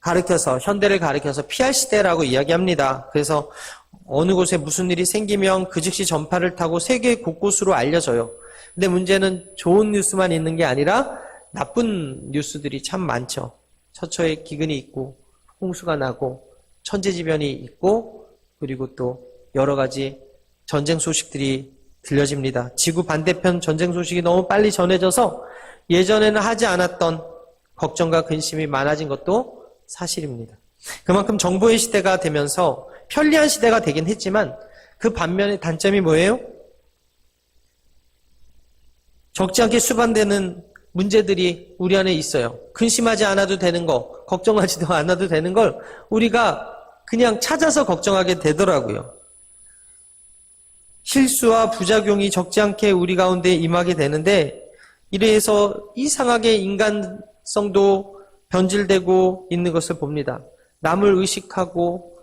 가르켜서 현대를 가르켜서 피할 시대라고 이야기합니다. 그래서 어느 곳에 무슨 일이 생기면 그 즉시 전파를 타고 세계 곳곳으로 알려져요. 근데 문제는 좋은 뉴스만 있는 게 아니라 나쁜 뉴스들이 참 많죠. 처처에 기근이 있고 홍수가 나고 천재지변이 있고 그리고 또 여러 가지 전쟁 소식들이 들려집니다. 지구 반대편 전쟁 소식이 너무 빨리 전해져서 예전에는 하지 않았던 걱정과 근심이 많아진 것도 사실입니다. 그만큼 정보의 시대가 되면서 편리한 시대가 되긴 했지만 그 반면에 단점이 뭐예요? 적지 않게 수반되는 문제들이 우리 안에 있어요. 근심하지 않아도 되는 거, 걱정하지도 않아도 되는 걸 우리가 그냥 찾아서 걱정하게 되더라고요. 실수와 부작용이 적지 않게 우리 가운데 임하게 되는데 이래서 이상하게 인간성도 변질되고 있는 것을 봅니다. 남을 의식하고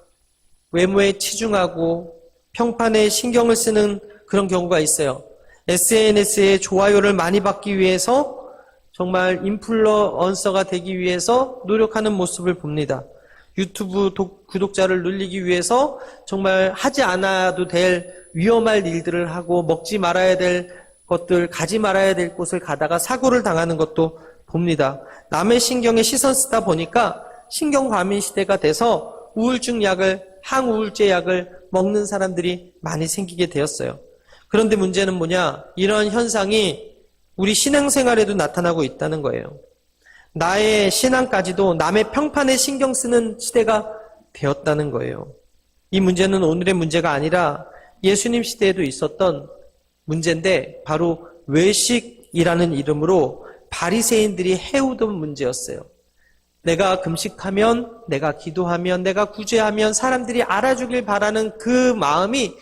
외모에 치중하고 평판에 신경을 쓰는 그런 경우가 있어요. SNS에 좋아요를 많이 받기 위해서 정말 인플루언서가 되기 위해서 노력하는 모습을 봅니다. 유튜브 독- 구독자를 늘리기 위해서 정말 하지 않아도 될 위험할 일들을 하고 먹지 말아야 될 것들, 가지 말아야 될 곳을 가다가 사고를 당하는 것도 봅니다. 남의 신경에 시선 쓰다 보니까 신경 과민 시대가 돼서 우울증 약을, 항우울제 약을 먹는 사람들이 많이 생기게 되었어요. 그런데 문제는 뭐냐? 이런 현상이 우리 신앙생활에도 나타나고 있다는 거예요. 나의 신앙까지도 남의 평판에 신경 쓰는 시대가 되었다는 거예요. 이 문제는 오늘의 문제가 아니라 예수님 시대에도 있었던 문제인데 바로 외식이라는 이름으로 바리새인들이 해오던 문제였어요. 내가 금식하면, 내가 기도하면, 내가 구제하면 사람들이 알아주길 바라는 그 마음이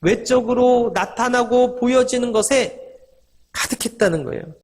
외적으로 나타나고 보여지는 것에 가득했다는 거예요.